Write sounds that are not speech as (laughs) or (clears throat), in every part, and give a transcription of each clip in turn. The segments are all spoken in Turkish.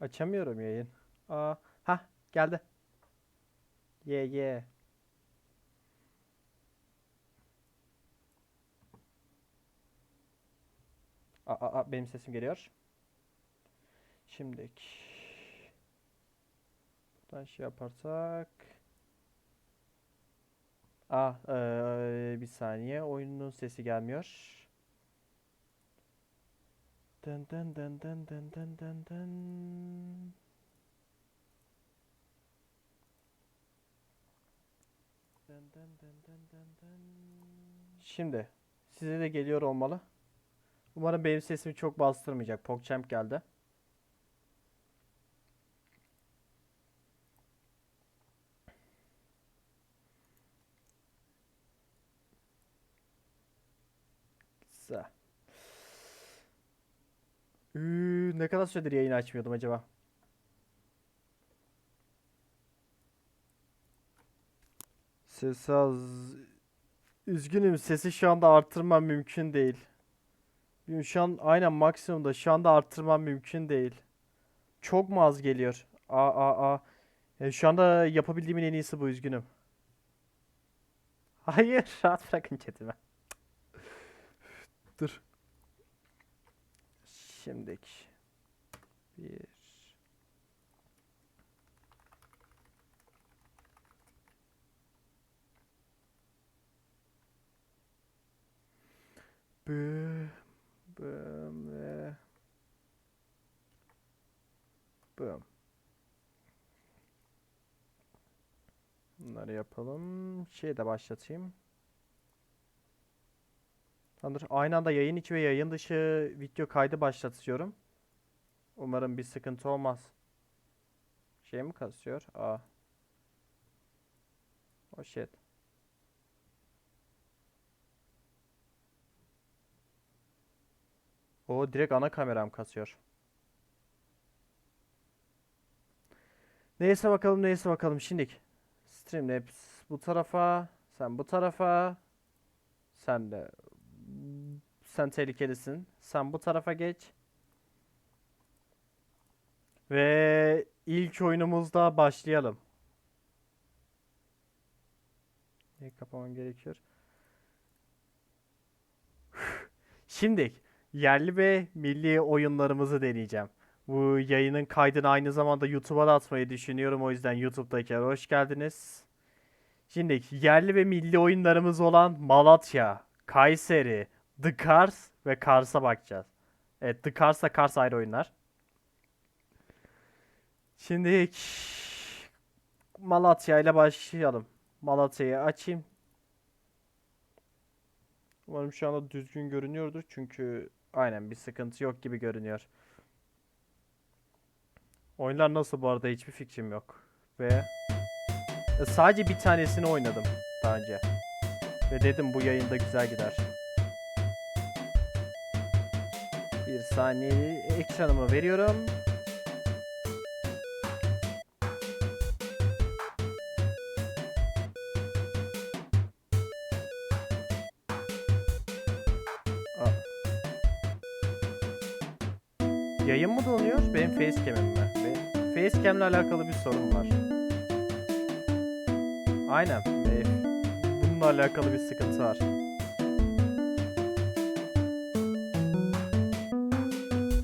Açamıyorum yayın. Aa, ha geldi. Ye ye. Aa, aa, aa, benim sesim geliyor. Şimdi buradan şey yaparsak Aa, eee, bir saniye. Oyunun sesi gelmiyor. Dın dın. Dın dın dın dın dın dın. Şimdi size de geliyor olmalı. Umarım benim sesimi çok bastırmayacak. PogChamp geldi. Güzel. Üü, ne kadar süredir yayın açmıyordum acaba? Ses az. Üzgünüm sesi şu anda arttırmam mümkün değil. Şu an aynen maksimumda. Şu anda arttırmam mümkün değil. Çok mu az geliyor? Aa aa aa. Ya şu anda yapabildiğimin en iyisi bu üzgünüm. Hayır (laughs) rahat bırakın chatimi. Dur. Şimdiki. Bir. Bö, böm ve böm. Bunları yapalım. Şey de başlatayım. Tamamdır. Aynı anda yayın içi ve yayın dışı video kaydı başlatıyorum. Umarım bir sıkıntı olmaz. Şey mi kasıyor? Aa. Oh shit. O direkt ana kameram kasıyor. Neyse bakalım neyse bakalım şimdilik. Streamlabs bu tarafa, sen bu tarafa, sen de sen tehlikelisin. Sen bu tarafa geç. Ve ilk oyunumuzda başlayalım. Neyi kapamam gerekiyor? (laughs) Şimdi yerli ve milli oyunlarımızı deneyeceğim. Bu yayının kaydını aynı zamanda YouTube'a da atmayı düşünüyorum. O yüzden YouTube'dayken hoş geldiniz. Şimdi yerli ve milli oyunlarımız olan Malatya, Kayseri, The Cars ve Kars'a bakacağız. Evet The Cars'la Kars ayrı oyunlar. Şimdi Malatya ile başlayalım. Malatya'yı açayım. Umarım şu anda düzgün görünüyordur. Çünkü aynen bir sıkıntı yok gibi görünüyor. Oyunlar nasıl bu arada hiçbir fikrim yok. Ve sadece bir tanesini oynadım daha önce. Ve dedim bu yayında güzel gider. Bir saniye ekranımı veriyorum. Yayın mı donuyor? Benim facecam'im mi? Benim facecam'le alakalı bir sorun var. Aynen. e, Bununla alakalı bir sıkıntı var.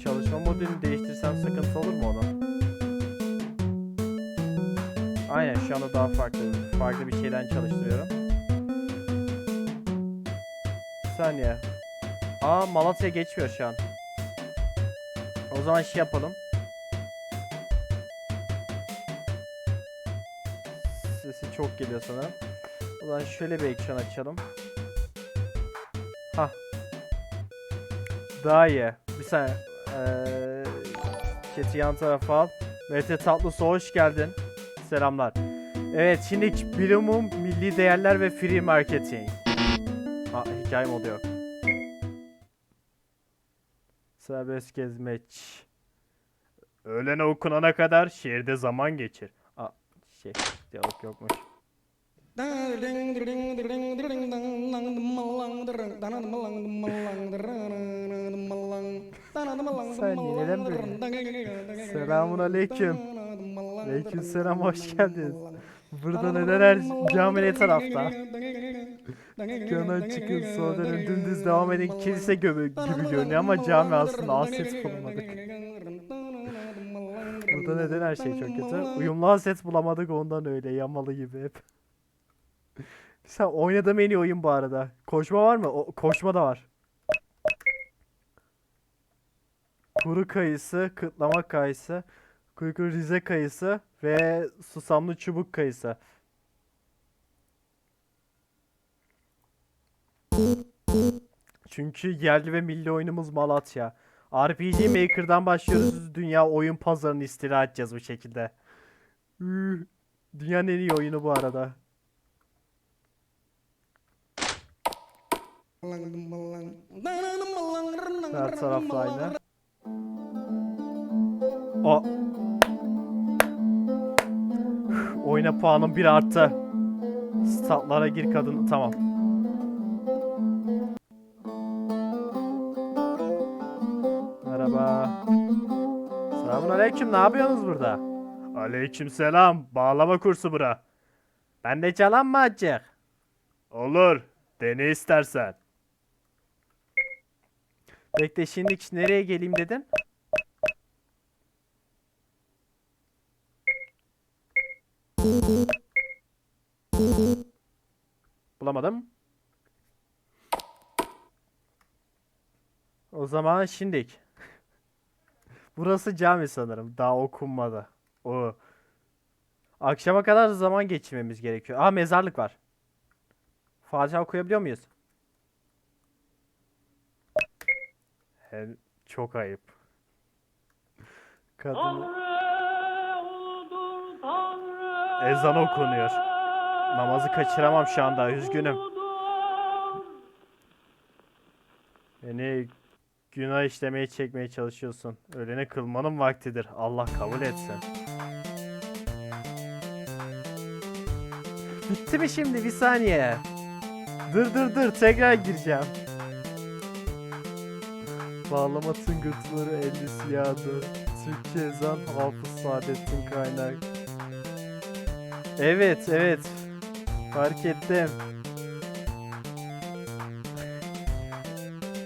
Çalışma modelini değiştirsem sıkıntı olur mu onun? Aynen şu anda daha farklı farklı bir şeyden çalıştırıyorum. Bir saniye. Aa Malatya geçmiyor şu an. O zaman şey yapalım. Sesi çok geliyor sanırım. Zaman şöyle bir ekran açalım. Ha. Daha iyi. Bir saniye. Ee, chat'i yan tarafa al. Mete Tatlısı hoş geldin. Selamlar. Evet şimdi bilimum milli değerler ve free marketing. Ha hikaye modu yok. Serbest gezmeç. Öğlene okunana kadar şehirde zaman geçir. Aa şey diyalog yokmuş. Saniye neden böyle? Selamun aleyküm. Aleyküm selam hoş geldiniz. Burada neden her cami tarafta? Dükkandan çıkın sola dönün dümdüz devam edin kilise gibi, gibi görünüyor ama cami aslında aset bulamadık. Burada neden her şey çok kötü? Uyumlu aset bulamadık ondan öyle yamalı gibi hep. Sen oynadığım en iyi oyun bu arada. Koşma var mı? O, koşma da var. Kuru kayısı, kıtlama kayısı, kuyruğu rize kayısı ve susamlı çubuk kayısı. Çünkü yerli ve milli oyunumuz Malatya. RPG Maker'dan başlıyoruz. Dünya oyun pazarını istila edeceğiz bu şekilde. Dünyanın en iyi oyunu bu arada. Her tarafta aynı. O. Oyuna puanım bir arttı. Statlara gir kadın. Tamam. Merhaba. Selamun aleyküm. Ne yapıyorsunuz burada? Aleyküm selam. Bağlama kursu bura. Ben de çalan mı açık? Olur. Dene istersen. Bekle şimdi nereye geleyim dedin? Bulamadım. O zaman şimdik. (laughs) Burası cami sanırım. Daha okunmadı. O. Akşama kadar zaman geçirmemiz gerekiyor. Aa mezarlık var. Fatiha okuyabiliyor muyuz? He, çok ayıp. Kadın ezan okunuyor. Namazı kaçıramam şu anda. Üzgünüm. Beni günah işlemeye çekmeye çalışıyorsun. Ölene kılmanın vaktidir. Allah kabul etsin. Bitti mi şimdi? Bir saniye. Dur dur dur. Tekrar gireceğim. Bağlama tıngırtıları ellisi yağdı. Türkçe ezan Hafız Saadettin Kaynak. Evet evet. Fark ettim.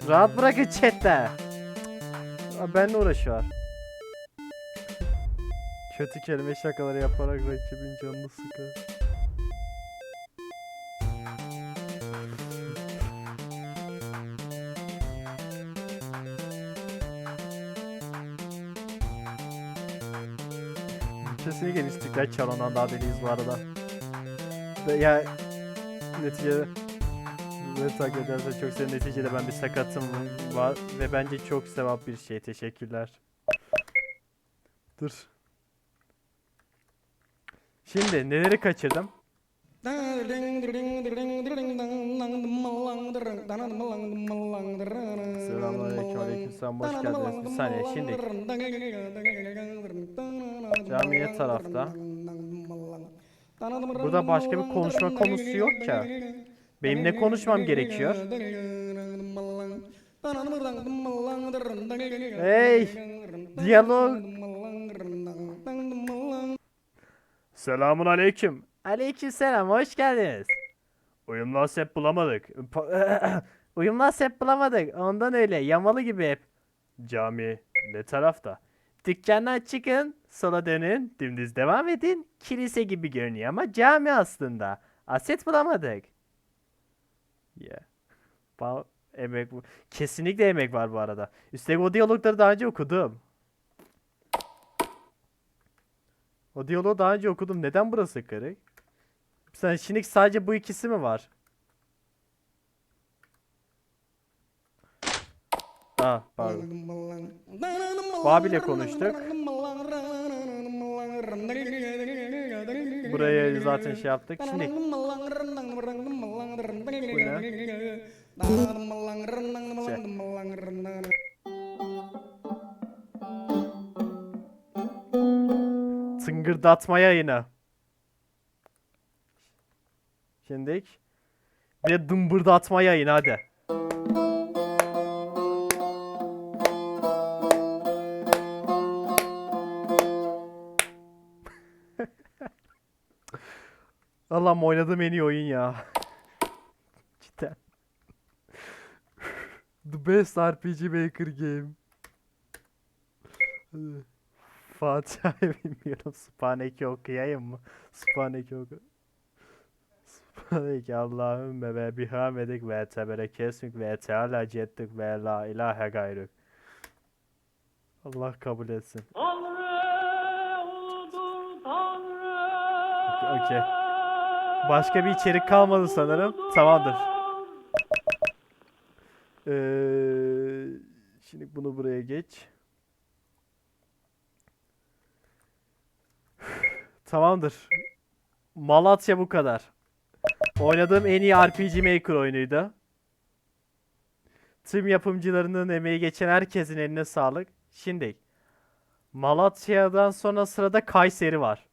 Rahat bırakın chatte. Benle uğraşıyor. Kötü kelime şakaları yaparak rakibin canını sıkar. Kesinlikle İstiklal Çalon'dan daha deliyiz bu arada. Ve ya neticede Böyle takip edersen çok senin neticede ben bir sakatım var ve bence çok sevap bir şey. Teşekkürler. Dur. Şimdi neleri kaçırdım? Selamünaleyküm, aleykümselam, hoş geldiniz. Bir saniye, şimdi cami ne tarafta? Burada başka bir konuşma konusu yok ki. Benim ne konuşmam gerekiyor? Hey! Diyalog. Selamun aleyküm. Aleyküm selam, hoş geldiniz. Uyumlu hep bulamadık. (clears throat) Uyumlu hep bulamadık. Ondan öyle, yamalı gibi hep. Cami ne tarafta? Dükkandan çıkın, sola dönün, dümdüz devam edin. Kilise gibi görünüyor ama cami aslında. Aset bulamadık. Ya. Ba- emek. Kesinlikle emek var bu arada. Üstelik o diyalogları daha önce okudum. O diyaloğu daha önce okudum. Neden burası kırık? Sen şimdi sadece bu ikisi mi var? Ah pardon. Babil'le konuştuk. Buraya zaten şey yaptık. Şimdi tıngırdatma yayını. Şimdi bir de dımbırdatma yayını hadi. Allah'ım oynadığım en iyi oyun ya. (laughs) Cidden. The best RPG Maker game. Hadi. Fatiha'yı bilmiyorum. Sübhaneke okuyayım mı? Sübhaneke oku. Sübhaneke Allahümme ve bihamedik ve teberekesmik ve teala cettik ve la ilahe gayruk. Allah kabul etsin. Tanrı. Okey. Başka bir içerik kalmadı sanırım. Tamamdır. Ee, şimdi bunu buraya geç. Tamamdır. Malatya bu kadar. Oynadığım en iyi RPG Maker oyunuydu. Tüm yapımcılarının emeği geçen herkesin eline sağlık. Şimdi Malatya'dan sonra sırada Kayseri var.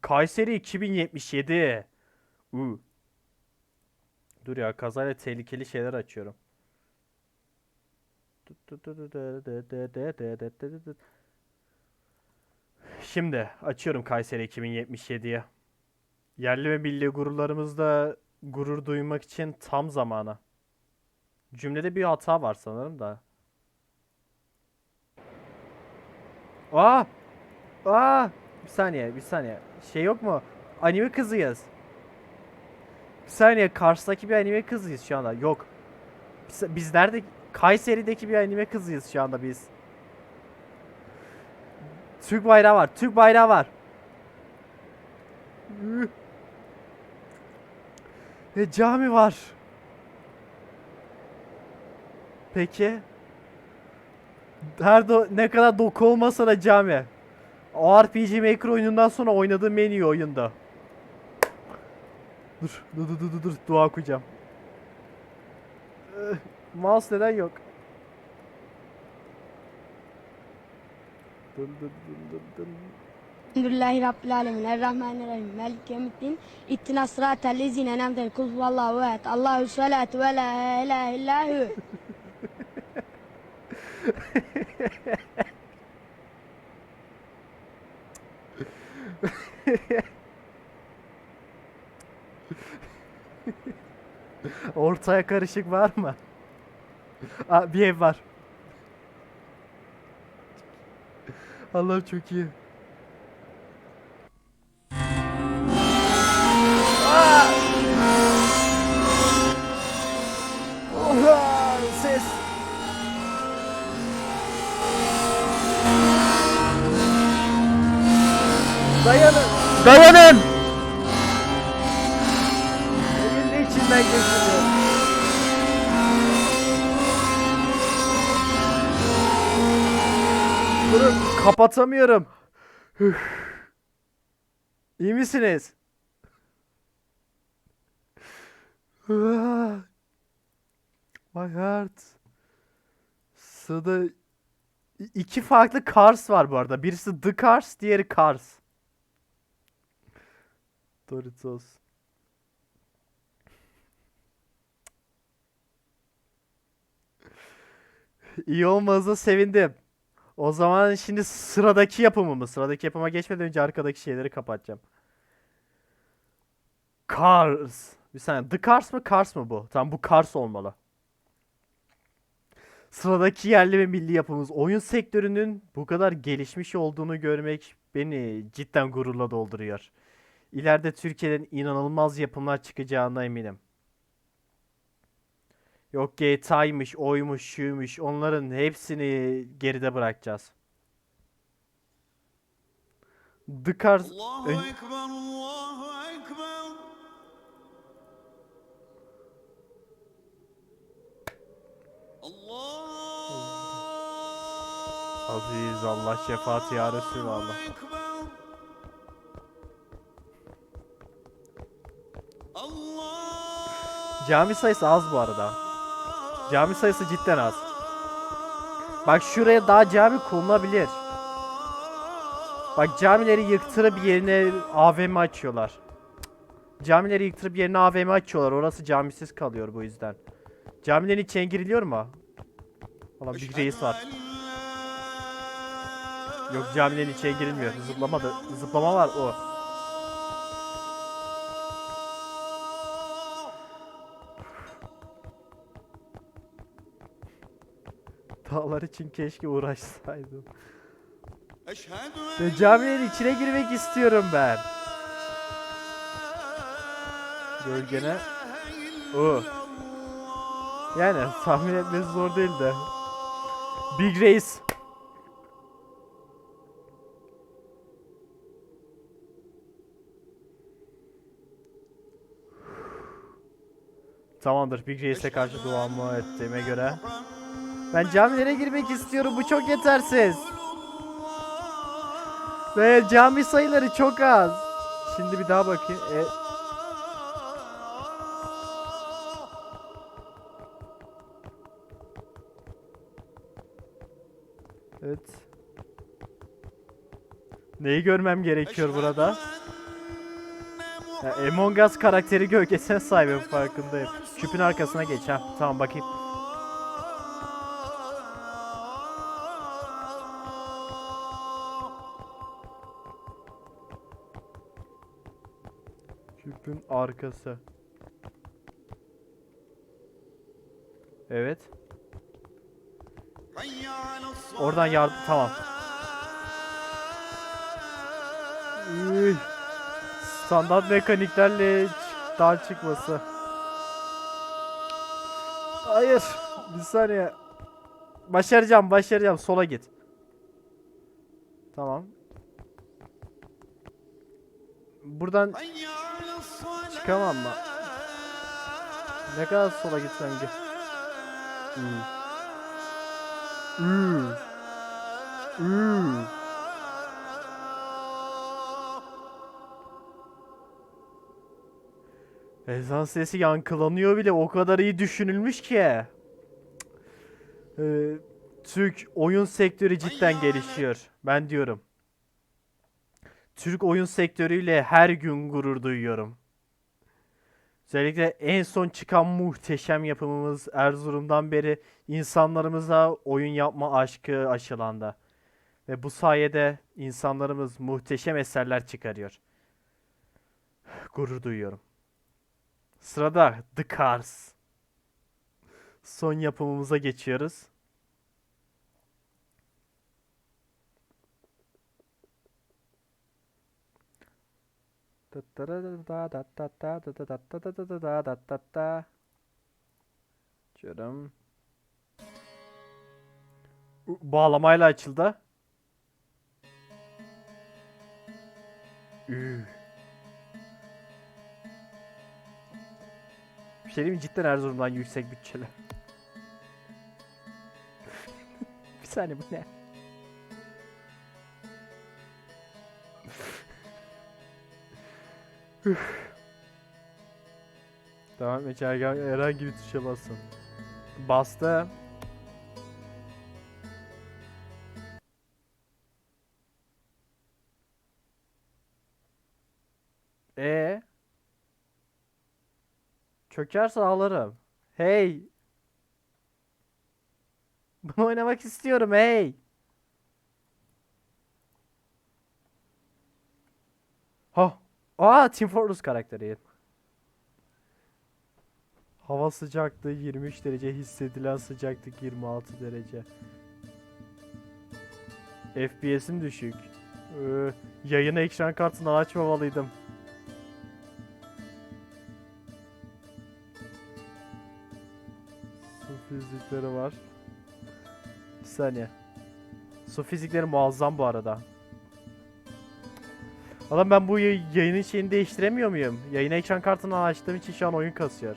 Kayseri 2077. U. Dur ya kazayla tehlikeli şeyler açıyorum. Şimdi açıyorum Kayseri 2077'ye. Yerli ve milli gururlarımızda gurur duymak için tam zamana. Cümlede bir hata var sanırım da. Aa! Aa! Bir saniye, bir saniye. Şey yok mu? Anime kızıyız. Bir saniye, Kars'taki bir anime kızıyız şu anda. Yok. Biz, biz nerede? Kayseri'deki bir anime kızıyız şu anda biz. Türk bayrağı var. Türk bayrağı var. Ve cami var. Peki. Her ne kadar doku olmasa da cami. RPG Maker oyunundan sonra oynadığım en iyi oyunda. Dur, dur, dur, dur, dur. Dua okuyacağım. Eh, Mouse neden yok? Dın dın dın dın dın. Elhamdülillahi Rabbil Alemin. Errahmanirrahim. Melik yevmiddin. İttina sıratel lezine nemden kul huvallahu ehad. Allahu salatu ve la ilahe illahu. (laughs) Ortaya karışık var mı? (laughs) Aa, bir ev var. Allah'ım çok iyi. Oha! Ses. Dayanın. Dayanın. Evin de içinden geçiriyor. Durun kapatamıyorum. Üf. İyi misiniz? Ah. My heart. Sırada i- iki farklı Cars var bu arada. Birisi The Cars, diğeri Cars. Doritos. İyi olmanıza sevindim. O zaman şimdi sıradaki yapımımız. Sıradaki yapıma geçmeden önce arkadaki şeyleri kapatacağım. Cars. Bir saniye. The Cars mı Cars mı bu? Tamam bu Cars olmalı. Sıradaki yerli ve milli yapımız. Oyun sektörünün bu kadar gelişmiş olduğunu görmek beni cidden gururla dolduruyor. İleride Türkiye'den inanılmaz yapımlar çıkacağına eminim. Yok GTA'ymış, oymuş, şuymuş. Onların hepsini geride bırakacağız. The Cars... Allahu Ön- Ekber, Allahu Ekber. Allah. Aziz Allah şefaat ya Resulallah. Cami sayısı az bu arada. Cami sayısı cidden az. Bak şuraya daha cami konulabilir. Bak camileri yıktırıp yerine AVM açıyorlar. Camileri yıktırıp yerine AVM açıyorlar. Orası camisiz kalıyor bu yüzden. Camilerin içine giriliyor mu? Valla bir reis var. Yok camilerin içine girilmiyor. Zıplama da zıplama var o. hatalar için keşke uğraşsaydım. Ve caminin içine girmek istiyorum ben. Gölgene. Oo. Oh. Yani tahmin etmesi zor değil de. Big Race. Tamamdır Big Reis'e karşı duamı ettiğime göre ben camilere girmek istiyorum. Bu çok yetersiz. Ve cami sayıları çok az. Şimdi bir daha bakayım. E, evet. Neyi görmem gerekiyor burada? Ya, Among Us karakteri gölgesine sahibim farkındayım. Küpün arkasına geç ha. Tamam bakayım. arkası. Evet. Oradan yardım tamam. Üy. Standart mekaniklerle daha çıkması. Hayır. Bir saniye. Başaracağım, başaracağım. Sola git. Tamam. Buradan çıkamam mı? Ne kadar sola gitsem ki? Hmm. Hmm. Hmm. Ezan sesi yankılanıyor bile o kadar iyi düşünülmüş ki. Ee, Türk oyun sektörü cidden gelişiyor. Ben diyorum. Türk oyun sektörüyle her gün gurur duyuyorum. Özellikle en son çıkan muhteşem yapımımız Erzurum'dan beri insanlarımıza oyun yapma aşkı aşılandı. Ve bu sayede insanlarımız muhteşem eserler çıkarıyor. Gurur duyuyorum. Sırada The Cars. Son yapımımıza geçiyoruz. Açıyorum. Bağlamayla açıldı. Üh. Bir şey diyeyim? Cidden Erzurum'dan yüksek bütçeli. Bir saniye bu ne? Üf. Devam et herhangi bir tuşa basın. Bastı. E Çökerse ağlarım. Hey. Bunu oynamak istiyorum hey. Ha. Aa Team Fortress karakteri. Hava sıcaklığı 23 derece, hissedilen sıcaklık 26 derece. FPS'im düşük. Ee, yayını ekran kartından açmamalıydım. Su fizikleri var. Bir saniye. Su fizikleri muazzam bu arada. Adam ben bu yay- yayının şeyini değiştiremiyor muyum? Yayın ekran kartından açtığım için şu an oyun kasıyor.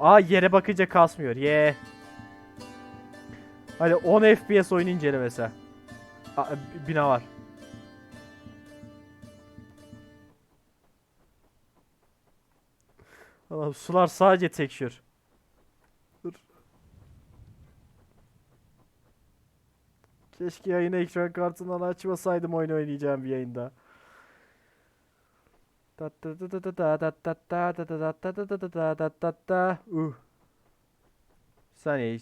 Aa yere bakınca kasmıyor. Ye. Hadi 10 FPS oyun incelemesi. Aa, bina var. Allah'ım sular sadece tekşür. Keşke yayını ekran kartından açmasaydım oyun oynayacağım bir yayında. Uh. Saniye.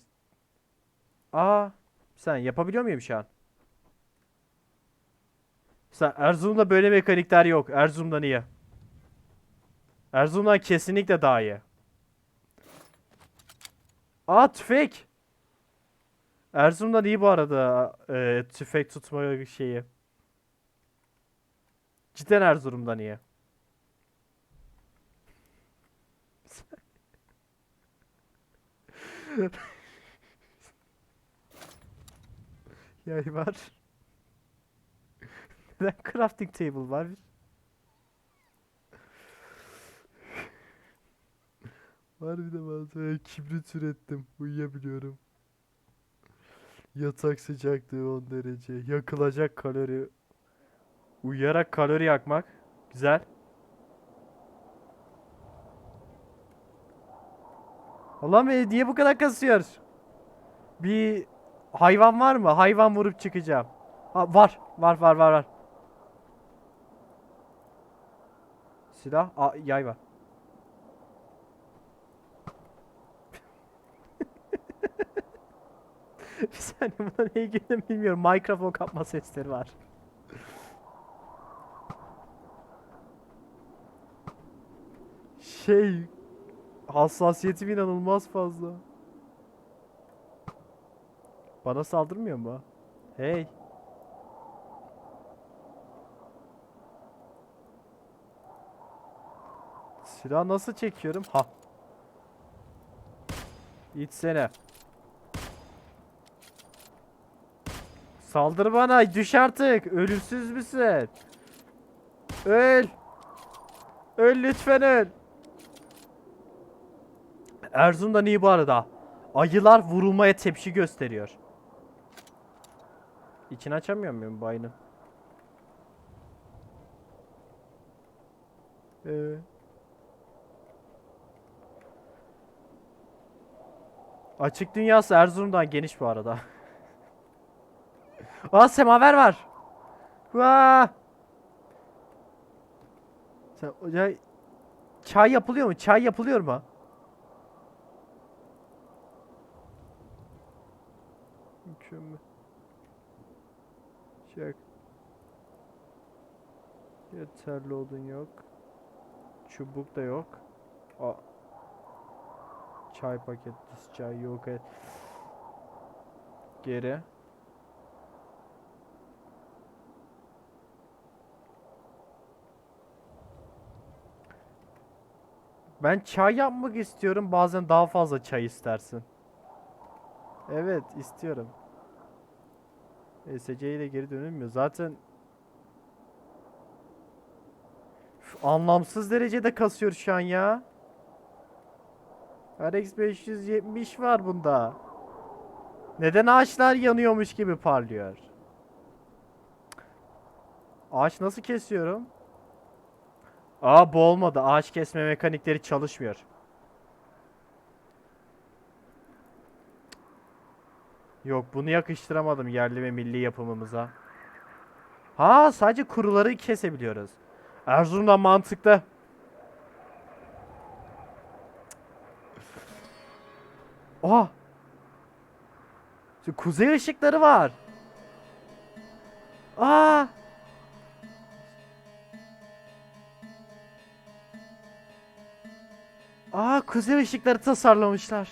Aa. Sen yapabiliyor muyum şu an? Sen Erzurum'da böyle mekanikler yok. Erzurum'da niye? Erzurum'dan kesinlikle daha iyi. Aa tüfek. Erzurum'dan iyi bu arada e, tüfek tutma şeyi. Cidden Erzurum'dan iyi. (laughs) Yay var. (laughs) Neden crafting table var? Var bir de malzeme. Kibrit ürettim. Uyuyabiliyorum. Yatak sıcaklığı 10 derece. Yakılacak kalori. Uyuyarak kalori yakmak. Güzel. Beni niye bu kadar kasıyor? Bir hayvan var mı? Hayvan vurup çıkacağım. Ha, var. Var var var var. Silah. Aa, yay var. Bir saniye buna ne ilgili bilmiyorum. Mikrofon kapma sesleri var. Şey hassasiyetim inanılmaz fazla. Bana saldırmıyor mu? Hey. Silah nasıl çekiyorum? Ha. İçsene. Saldır bana. Düş artık. Ölümsüz müsün? Öl. Öl lütfen öl. Erzurum'dan iyi bu arada. Ayılar vurulmaya tepki gösteriyor. İçini açamıyor muyum bu ayının? Ee. Açık dünyası Erzurum'dan geniş bu arada. (laughs) Aa semaver var. Vaa. Sen, ya, çay yapılıyor mu? Çay yapılıyor mu? Mükemmel. Çak. Yeterli odun yok. Çubuk da yok. Aa. Çay paketi, çay yok. et. Geri. Ben çay yapmak istiyorum. Bazen daha fazla çay istersin. Evet, istiyorum. SC ile geri dönülmüyor. Zaten Üf, anlamsız derecede kasıyor şu an ya. RX 570 var bunda. Neden ağaçlar yanıyormuş gibi parlıyor? Ağaç nasıl kesiyorum? Aa bu olmadı. Ağaç kesme mekanikleri çalışmıyor. Yok bunu yakıştıramadım yerli ve milli yapımımıza. Ha sadece kuruları kesebiliyoruz. Erzurum'dan mantıklı. Oha. Şu kuzey ışıkları var. Aa. Aa kuzey ışıkları tasarlamışlar.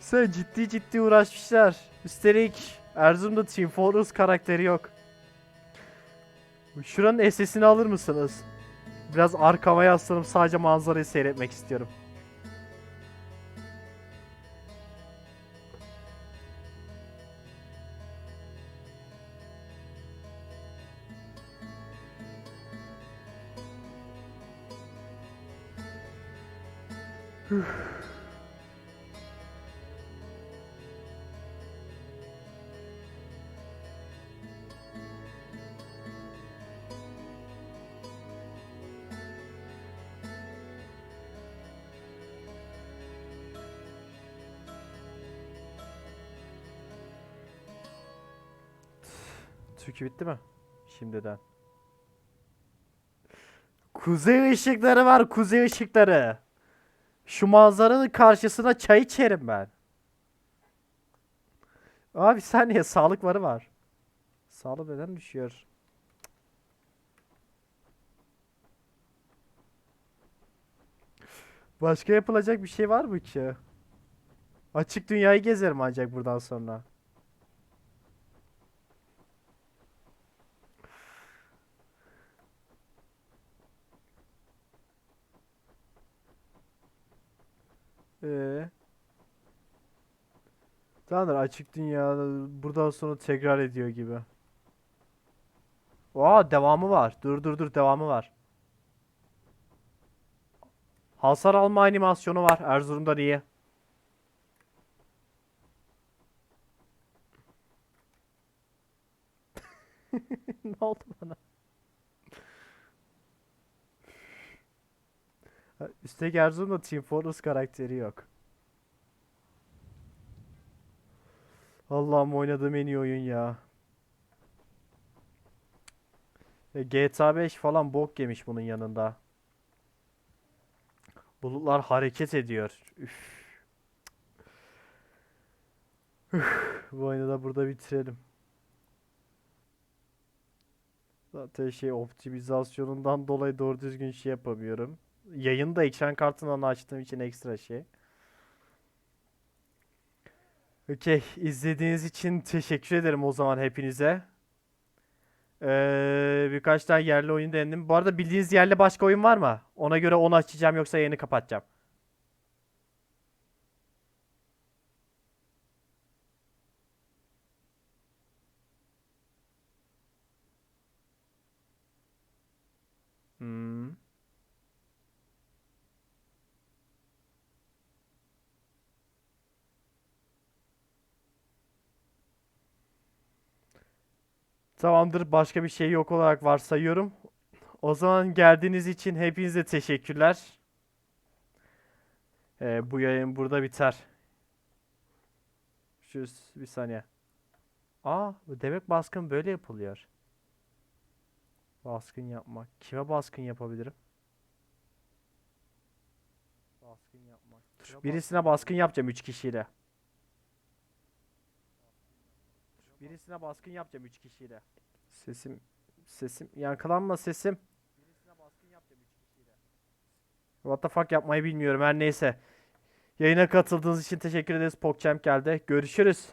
Sen ciddi ciddi uğraşmışlar. Üstelik Erzurum'da Team Fortress karakteri yok. Şuranın SS'ini alır mısınız? Biraz arkama yaslanıp sadece manzarayı seyretmek istiyorum. Türkü bitti mi? Şimdiden. Kuzey ışıkları var, kuzey ışıkları. Şu manzaranın karşısına çay içerim ben. Abi bir saniye sağlık varı var. Sağlık neden düşüyor? Başka yapılacak bir şey var mı ki? Açık dünyayı gezerim ancak buradan sonra. Ee, Tamamdır açık dünya buradan sonra tekrar ediyor gibi. Aa devamı var. Dur dur dur devamı var. Hasar alma animasyonu var. Erzurum'dan iyi. (laughs) Ne oldu bana? Üstelik Erzurum'da Team Fortress karakteri yok. Allah'ım oynadığım en iyi oyun ya. E, GTA 5 falan bok yemiş bunun yanında. Bulutlar hareket ediyor. Üf. Üf, Bu oyunu da burada bitirelim. Zaten şey optimizasyonundan dolayı doğru düzgün şey yapamıyorum. Yayını da ekran kartından açtığım için ekstra şey. Okey, izlediğiniz için teşekkür ederim o zaman hepinize. Ee, birkaç tane yerli oyun denedim. Bu arada bildiğiniz yerli başka oyun var mı? Ona göre onu açacağım yoksa yayını kapatacağım. Hmm. Tamamdır. Başka bir şey yok olarak varsayıyorum. O zaman geldiğiniz için hepinize teşekkürler. Ee, bu yayın burada biter. Şu bir saniye. Aa, demek baskın böyle yapılıyor. Baskın yapmak. Kime baskın yapabilirim? Baskın yapmak. Birisine baskın yapacağım 3 kişiyle. Birisine baskın yapacağım 3 kişiyle. Sesim sesim yankılanma sesim. Birisine baskın yapacağım 3 kişiyle. What the fuck yapmayı bilmiyorum her neyse. Yayına katıldığınız için teşekkür ederiz. PogChamp geldi. Görüşürüz.